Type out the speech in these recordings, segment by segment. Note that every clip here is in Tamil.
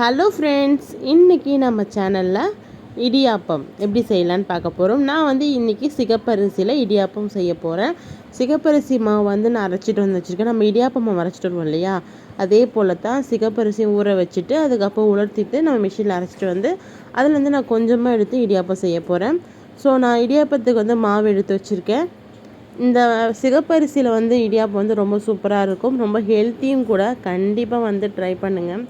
ஹலோ ஃப்ரெண்ட்ஸ் இன்றைக்கி நம்ம சேனலில் இடியாப்பம் எப்படி செய்யலான்னு பார்க்க போகிறோம் நான் வந்து இன்றைக்கி சிகப்பரிசியில் இடியாப்பம் செய்ய போகிறேன் சிகப்பரிசி மாவு வந்து நான் அரைச்சிட்டு வந்து வச்சுருக்கேன். நம்ம இடியாப்பம் மாவு அரைச்சிட்டு வருவோம் இல்லையா? அதே போல் தான் சிகப்பரிசி ஊற வச்சுட்டு அதுக்கப்புறம் உலர்த்திட்டு நம்ம மிஷினில் அரைச்சிட்டு வந்து அதுலேருந்து நான் கொஞ்சமாக எடுத்து இடியாப்பம் செய்ய போகிறேன் ஸோ நான் இடியாப்பத்துக்கு வந்து மாவு எடுத்து வச்சுருக்கேன். இந்த சிகப்பரிசியில் வந்து இடியாப்பம் வந்து ரொம்ப சூப்பராக இருக்கும். ரொம்ப ஹெல்த்தியும் கூட கண்டிப்பாக வந்து ட்ரை பண்ணுங்கள்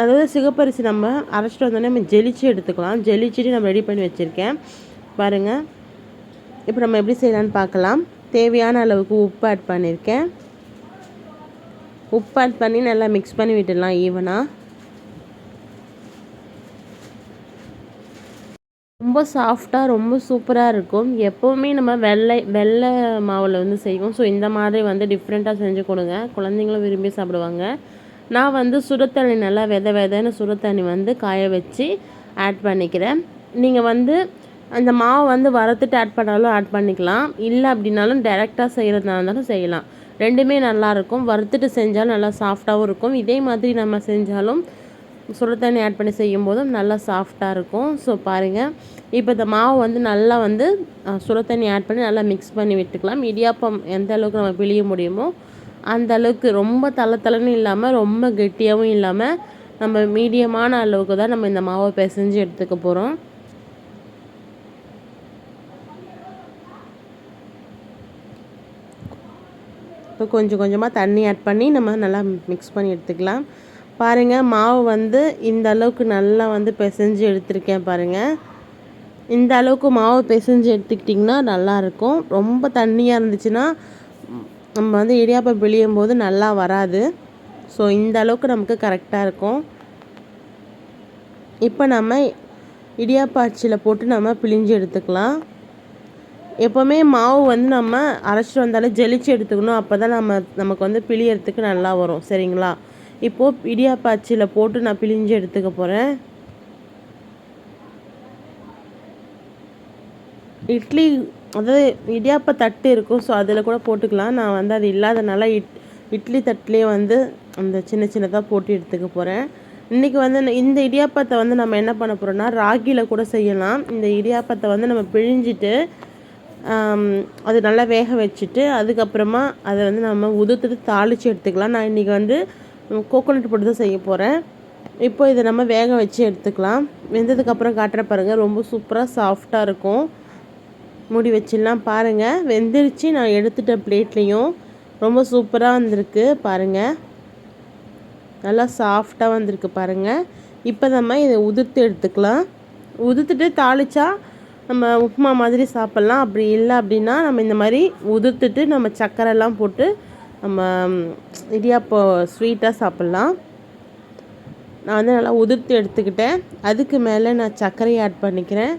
அதாவது சிகப்பரிசி நம்ம அரைச்சிட்டு வந்தோடனே நம்ம ஜெலிச்சு எடுத்துக்கலாம். ஜெலிச்சுட்டு நம்ம ரெடி பண்ணி வச்சுருக்கேன். பாருங்கள் இப்போ நம்ம எப்படி செய்யலான்னு பார்க்கலாம். தேவையான அளவுக்கு உப்பு ஆட் பண்ணியிருக்கேன் உப்பு ஆட் பண்ணி நல்லா மிக்ஸ் பண்ணி விட்டுடலாம் ஈவனாக ரொம்ப சாஃப்டாக ரொம்ப சூப்பராக இருக்கும். எப்போவுமே நம்ம வெள்ளை வெள்ளை மாவில் வந்து செய்வோம். ஸோ இந்த மாதிரி வந்து டிஃப்ரெண்ட்டாக செஞ்சு கொடுங்க. குழந்தைங்களும் விரும்பி சாப்பிடுவாங்க. நான் வந்து சுடுத்தண்ணி நல்லா வித விதன்னு சுடுத்தண்ணி வந்து காய வச்சு ஆட் பண்ணிக்கிறேன். நீங்கள் வந்து அந்த மாவு வந்து வறுத்துட்டு ஆட் பண்ணாலும் ஆட் பண்ணிக்கலாம். இல்லை அப்படின்னாலும் டேரெக்டாக செய்கிறதுனால இருந்தாலும் செய்யலாம். ரெண்டுமே நல்லாயிருக்கும் வறுத்துட்டு செஞ்சாலும் நல்லா சாஃப்டாகவும் இருக்கும். இதே மாதிரி நம்ம செஞ்சாலும் சுடு தண்ணி ஆட் பண்ணி செய்யும் போதும் நல்லா சாஃப்டாக இருக்கும். ஸோ பாருங்கள் இப்போ இந்த மாவு வந்து நல்லா வந்து சுடு தண்ணி ஆட் பண்ணி நல்லா மிக்ஸ் பண்ணி விட்டுக்கலாம். இடியாப்பம் எந்த அளவுக்கு நம்ம பிழிய முடியுமோ அந்த அளவுக்கு ரொம்ப தலை இல்லாமல் ரொம்ப கெட்டியாகவும் இல்லாமல் நம்ம மீடியமான அளவுக்கு தான் நம்ம இந்த மாவை பிசைஞ்சு எடுத்துக்க போகிறோம் இப்போ கொஞ்சம் கொஞ்சமாக தண்ணி ஆட் பண்ணி நம்ம நல்லா மிக்ஸ் பண்ணி எடுத்துக்கலாம். பாருங்கள் மாவு வந்து இந்த அளவுக்கு நல்லா வந்து பிசைஞ்சு எடுத்திருக்கேன் பாருங்கள் இந்த அளவுக்கு மாவு பிசைஞ்சு எடுத்துக்கிட்டிங்கன்னா நல்லாயிருக்கும் ரொம்ப தண்ணியாக இருந்துச்சுன்னா நம்ம வந்து இடியாப்பம் பிழியும் போது நல்லா வராது. ஸோ இந்த அளவுக்கு நமக்கு கரெக்டாக இருக்கும். இப்போ நம்ம இடியாப்ப அச்சில் போட்டு நம்ம பிழிஞ்சு எடுத்துக்கலாம். எப்போவுமே மாவு வந்து நம்ம அரைச்சிட்டு வந்தாலே ஜெலிச்சு எடுத்துக்கணும். அப்போ தான் நம்ம நமக்கு வந்து பிழியறதுக்கு நல்லா வரும். சரிங்களா? இப்போது இடியாப்ப அச்சில் போட்டு நான் பிழிஞ்சு எடுத்துக்க போகிறேன் இட்லி அதாவது இடியாப்ப தட்டு இருக்கும் ஸோ அதில் கூட போட்டுக்கலாம். நான் வந்து அது இல்லாதனால இட் இட்லி தட்டுலேயே வந்து அந்த சின்ன சின்னதாக போட்டு எடுத்துக்க போகிறேன் இன்றைக்கி வந்து இந்த இடியாப்பத்தை வந்து நம்ம என்ன பண்ண போகிறோம்னா ராகியில் கூட செய்யலாம். இந்த இடியாப்பத்தை வந்து நம்ம பிழிஞ்சிட்டு அது நல்லா வேக வச்சுட்டு அதுக்கப்புறமா அதை வந்து நம்ம உதுத்துட்டு தாளித்து எடுத்துக்கலாம். நான் இன்றைக்கி வந்து கோகோனட் போட்டு தான் செய்ய போகிறேன் இப்போ இதை நம்ம வேக வச்சு எடுத்துக்கலாம். வெந்ததுக்கப்புறம் காட்டுற பாருங்கள் ரொம்ப சூப்பராக சாஃப்டாக இருக்கும். மூடி வச்சிடலாம். பாருங்கள் வெந்துருச்சு. நான் எடுத்துட்ட பிளேட்லேயும் ரொம்ப சூப்பராக வந்திருக்கு. பாருங்கள் நல்லா சாஃப்டாக வந்திருக்கு பாருங்கள் இப்போ நம்ம இதை உதிர்த்து எடுத்துக்கலாம். உதிர்த்துட்டு தாளித்தா நம்ம உப்புமா மாதிரி சாப்பிட்லாம். அப்படி இல்லை அப்படின்னா நம்ம இந்த மாதிரி உதிர்த்துட்டு நம்ம சக்கரைலாம் போட்டு நம்ம இடியாப்போ ஸ்வீட்டாக சாப்பிட்லாம். நான் வந்து நல்லா உதிர்த்து எடுத்துக்கிட்டேன். அதுக்கு மேலே நான் சர்க்கரையை ஆட் பண்ணிக்கிறேன்.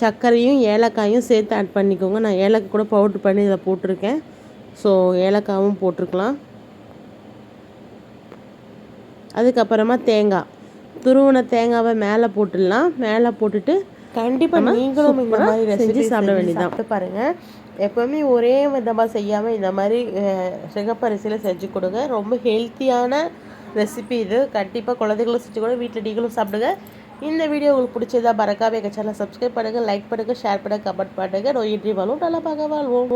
சர்க்கரையும் ஏலக்காயும் சேர்த்து ஆட் பண்ணிக்கோங்க. நான் ஏலக்காய் கூட பவுட்ரு பண்ணி இதில் போட்டிருக்கேன். ஸோ ஏலக்காவும் போட்டிருக்கலாம். அதுக்கப்புறமா தேங்காய். துருவன தேங்காவை மேலே போட்டுடலாம். மேலே போட்டுட்டு கண்டிப்பாக நீங்களும் இந்த மாதிரி ரெசிபி சாப்பிட வேண்டியதான் பாருங்கள் எப்போவுமே ஒரே விதமாக செய்யாமல் இந்த மாதிரி சிகப்பரிசியில் செஞ்சு கொடுங்க. ரொம்ப ஹெல்த்தியான ரெசிபி இது. கண்டிப்பாக குழந்தைகளும் செஞ்சு கூட வீட்டில் நீங்களும் சாப்பிடுங்க. இந்த வீடியோ உங்களுக்கு பிடிச்சதா பறக்காவே எங்கள் சேனல் சப்ஸ்கிரைப் பண்ணுங்கள் லைக் பண்ணுங்கள் ஷேர் பண்ணுங்கள் கமெண்ட் பண்ணுங்கள் நோயின்றி வாழ்வோம் நல்லா பார்க்க வாழ்வோம்.